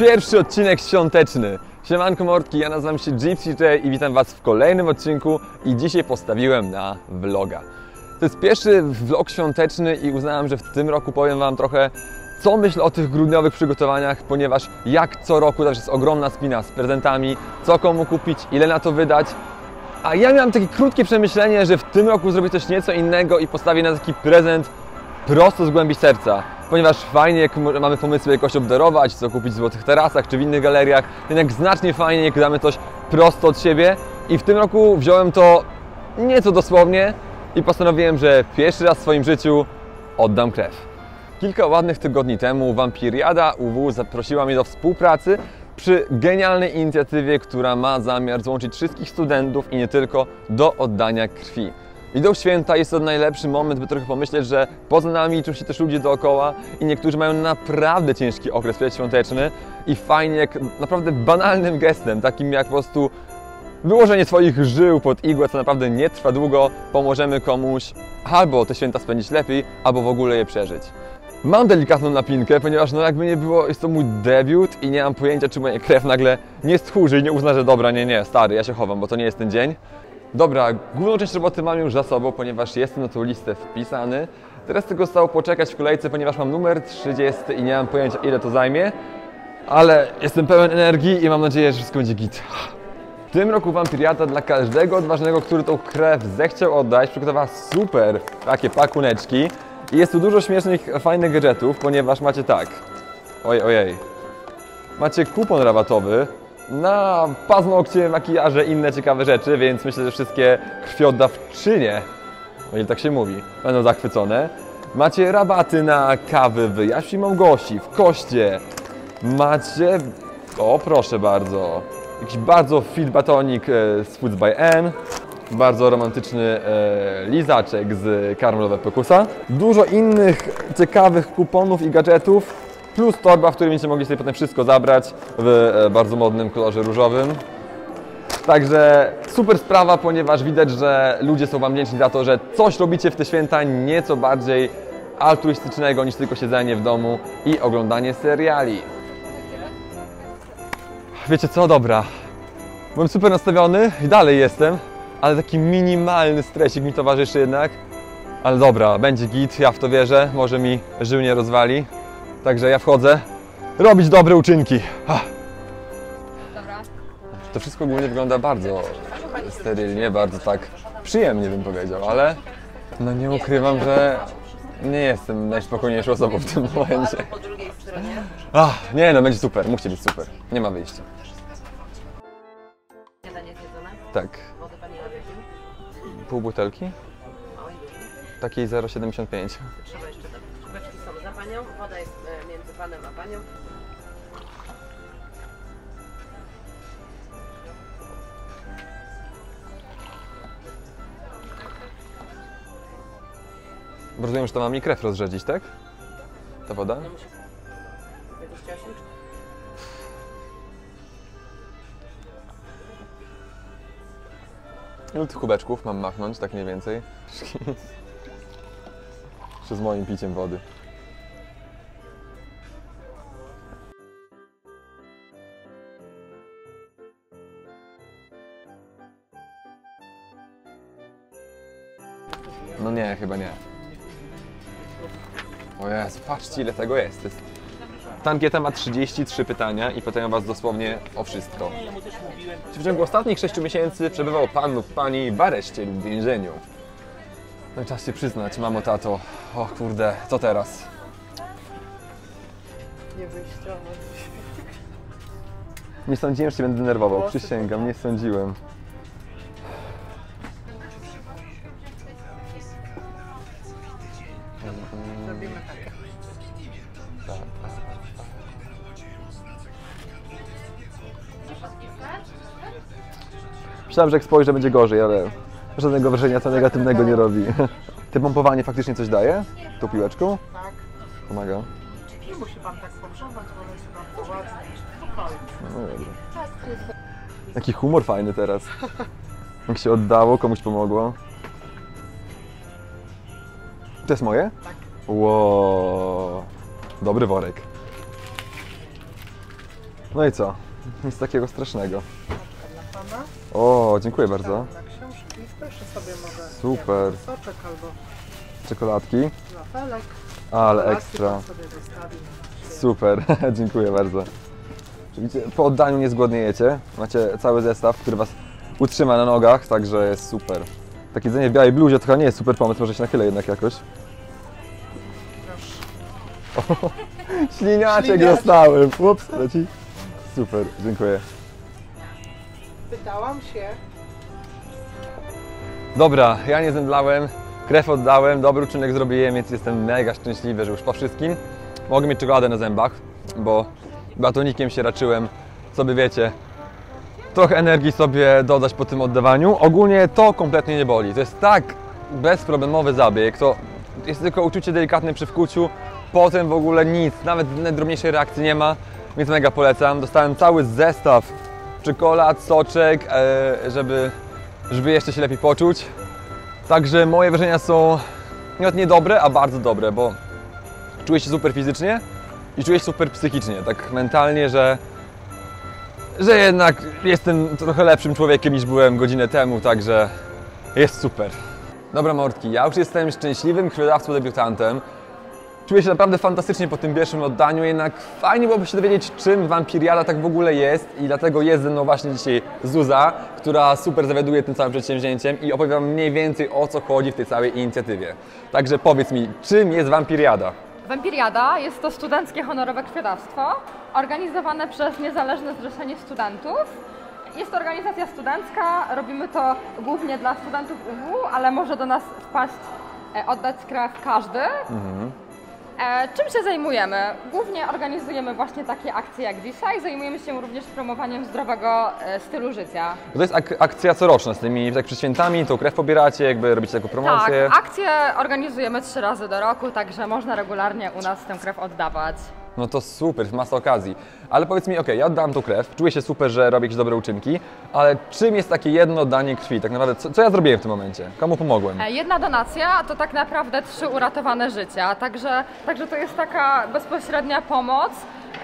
Pierwszy odcinek świąteczny. Siemanko mordki, ja nazywam się Gypsy i witam Was w kolejnym odcinku i dzisiaj postawiłem na vloga. To jest pierwszy vlog świąteczny i uznałem, że w tym roku powiem Wam trochę co myślę o tych grudniowych przygotowaniach, ponieważ jak co roku też jest ogromna spina z prezentami, co komu kupić, ile na to wydać. A ja miałem takie krótkie przemyślenie, że w tym roku zrobię coś nieco innego i postawię na taki prezent prosto z głębi serca. Ponieważ fajnie, jak mamy pomysły jakoś obdarować, co kupić w Złotych Tarasach czy w innych galeriach, jednak znacznie fajniej, jak damy coś prosto od siebie. I w tym roku wziąłem to nieco dosłownie i postanowiłem, że pierwszy raz w swoim życiu oddam krew. Kilka ładnych tygodni temu Wampiriada UW zaprosiła mnie do współpracy przy genialnej inicjatywie, która ma zamiar złączyć wszystkich studentów i nie tylko do oddania krwi. Idą święta, jest to najlepszy moment, by trochę pomyśleć, że poza nami liczą się też ludzie dookoła i niektórzy mają naprawdę ciężki okres przedświąteczny i fajnie, jak naprawdę banalnym gestem, takim jak po prostu wyłożenie swoich żył pod igłę, co naprawdę nie trwa długo, pomożemy komuś albo te święta spędzić lepiej, albo w ogóle je przeżyć. Mam delikatną napinkę, ponieważ no jakby nie było, jest to mój debiut i nie mam pojęcia, czy moja krew nagle nie stchórzy i nie uzna, że dobra, nie, nie, stary, ja się chowam, bo to nie jest ten dzień. Dobra, główną część roboty mam już za sobą, ponieważ jestem na tą listę wpisany. Teraz tylko zostało poczekać w kolejce, ponieważ mam numer 30 i nie mam pojęcia, ile to zajmie, ale jestem pełen energii i mam nadzieję, że wszystko będzie git. W tym roku Wampiriata dla każdego odważnego, który tą krew zechciał oddać, przygotowała super takie pakuneczki. I jest tu dużo śmiesznych, fajnych gadżetów, ponieważ macie tak. Ojej, ojej. Macie kupon rabatowy na paznokcie, makijaże inne ciekawe rzeczy, więc myślę, że wszystkie krwiodawczynie, o ile tak się mówi, będą zachwycone. Macie rabaty na kawy w Jaświ Małgosi, w Koście. Macie, o proszę bardzo, jakiś bardzo fit batonik e, z Foods by N. Bardzo romantyczny e, lizaczek z karmelowe Pekusa. Dużo innych ciekawych kuponów i gadżetów, plus torba, w której będziecie mogli sobie potem wszystko zabrać w e, bardzo modnym kolorze różowym. Także super sprawa, ponieważ widać, że ludzie są Wam wdzięczni za to, że coś robicie w te święta nieco bardziej altruistycznego niż tylko siedzenie w domu i oglądanie seriali. Wiecie co, dobra. Byłem super nastawiony i dalej jestem, ale taki minimalny stresik mi towarzyszy jednak. Ale dobra, będzie git, ja w to wierzę, może mi żył nie rozwali. Także ja wchodzę robić dobre uczynki. Dobra. To wszystko ogólnie wygląda bardzo sterylnie, bardzo tak przyjemnie bym powiedział, ale no nie ukrywam, że nie jestem najspokojniejszą osobą w tym momencie. Po drugiej stronie. Ach, nie no, będzie super, musi być super. Nie ma wyjścia. Tak, pół butelki, takiej 0,75. Trzeba jeszcze panią. Woda jest e, między panem a panią. Rozumiem, że to ma mi krew rozrzedzić, tak? Ta woda? No musi... 28 czy... Ilu tych kubeczków mam machnąć, tak mniej więcej? Jeszcze z moim piciem wody. O Jezu, patrzcie ile tego jest. Jest... Ta ankieta ma 33 pytania i pytają Was dosłownie o wszystko. Czy w ciągu ostatnich 6 miesięcy przebywał Pan lub Pani w areszcie lub w więzieniu? No i czas się przyznać, mamo, tato. O kurde, co teraz? Nie wyjściowo. Nie sądziłem, że się będę denerwował. Przysięgam, nie sądziłem. Myślałem, że jak spojrzę, będzie gorzej, ale żadnego wrażenia co negatywnego nie robi. Te pompowanie faktycznie coś daje? Tą piłeczką? Tak. Pomaga. Nie musi pan tak pogrzewać, wolę się bardzo ładnie. Spokojnie. No dobra. Jaki humor fajny teraz. Jak się oddało, komuś pomogło. To jest moje? Tak. Ło, dobry worek. No i co? Nic takiego strasznego. Pana. O, dziękuję bardzo. Na książki. Proszę sobie może. Super. Soczek albo Czekoladki, lafelek. ale ekstra. Super, dziękuję bardzo. Widzicie, po oddaniu nie zgłodniejecie. Macie cały zestaw, który Was utrzyma na nogach, także jest super. Takie jedzenie w białej bluzie to chyba nie jest super pomysł, może się nachylę jednak jakoś. Proszę. Śliniaczek Śliniaczek. dostałem. Ups, leci. Super, dziękuję. Pytałam się. Dobra, ja nie zemdlałem, krew oddałem, dobry uczynek zrobiłem, więc jestem mega szczęśliwy, że już po wszystkim mogę mieć czekoladę na zębach, bo batonikiem się raczyłem, sobie wiecie, trochę energii sobie dodać po tym oddawaniu. Ogólnie to kompletnie nie boli, to jest tak bezproblemowy zabieg, to jest tylko uczucie delikatne przy wkuciu, potem w ogóle nic, nawet najdrobniejszej reakcji nie ma, więc mega polecam. Dostałem cały zestaw czekolad, soczek, e, żeby żeby jeszcze się lepiej poczuć. Także moje wrażenia są nawet nie dobre, a bardzo dobre, bo czuję się super fizycznie i czuję się super psychicznie, tak mentalnie, że, że jednak jestem trochę lepszym człowiekiem niż byłem godzinę temu, także jest super. Dobra Mordki, ja już jestem szczęśliwym krwiodawcą debiutantem. Czuję się naprawdę fantastycznie po tym pierwszym oddaniu, jednak fajnie byłoby się dowiedzieć, czym wampiriada tak w ogóle jest i dlatego jest ze mną właśnie dzisiaj Zuza, która super zawiaduje tym całym przedsięwzięciem i opowie Wam mniej więcej o co chodzi w tej całej inicjatywie. Także powiedz mi, czym jest wampiriada? Wampiriada jest to studenckie honorowe krwiodawstwo organizowane przez Niezależne Zrzeszenie Studentów. Jest to organizacja studencka, robimy to głównie dla studentów UW, ale może do nas wpaść, e, oddać krew każdy. E, czym się zajmujemy? Głównie organizujemy właśnie takie akcje jak dzisiaj. Zajmujemy się również promowaniem zdrowego e, stylu życia. To jest ak- akcja coroczna z tymi, tak przed świętami, tą krew pobieracie, jakby robicie taką promocję. Tak, akcje organizujemy trzy razy do roku, także można regularnie u nas tę krew oddawać. No to super, masa okazji. Ale powiedz mi, okej, ja oddałem tą krew, czuję się super, że robię jakieś dobre uczynki, ale czym jest takie jedno danie krwi? Tak naprawdę, co, co ja zrobiłem w tym momencie? Komu pomogłem? E, Jedna donacja to tak naprawdę trzy uratowane życia, także, także to jest taka bezpośrednia pomoc,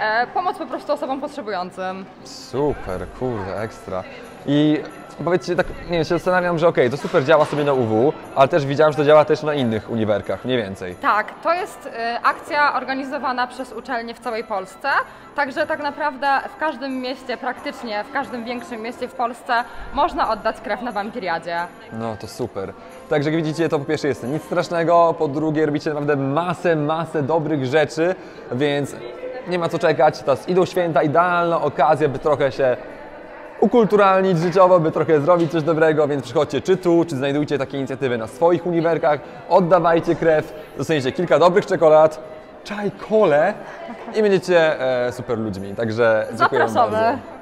e, pomoc po prostu osobom potrzebującym. Super, kurde, ekstra. I powiedzcie, tak, nie wiem, się zastanawiam, że okej, to super działa sobie na UW, ale też widziałem, że to działa też na innych uniwerkach, mniej więcej. Tak, to jest e, akcja organizowana przez uczelnie w całej Polsce, także tak naprawdę w każdym mieście, praktycznie w każdym większym mieście w Polsce można oddać krew na wampiriadzie. No to super. Także jak widzicie, to po pierwsze jest nic strasznego, po drugie robicie naprawdę masę, masę dobrych rzeczy, więc nie ma co czekać. Teraz idą święta, idealna okazja, by trochę się ukulturalnić życiowo, by trochę zrobić coś dobrego, więc przychodźcie czy tu, czy znajdujcie takie inicjatywy na swoich uniwerkach, oddawajcie krew, dostaniecie kilka dobrych czekolad, czaj, kole i będziecie e, super ludźmi. Także dziękuję Zapraszamy. bardzo.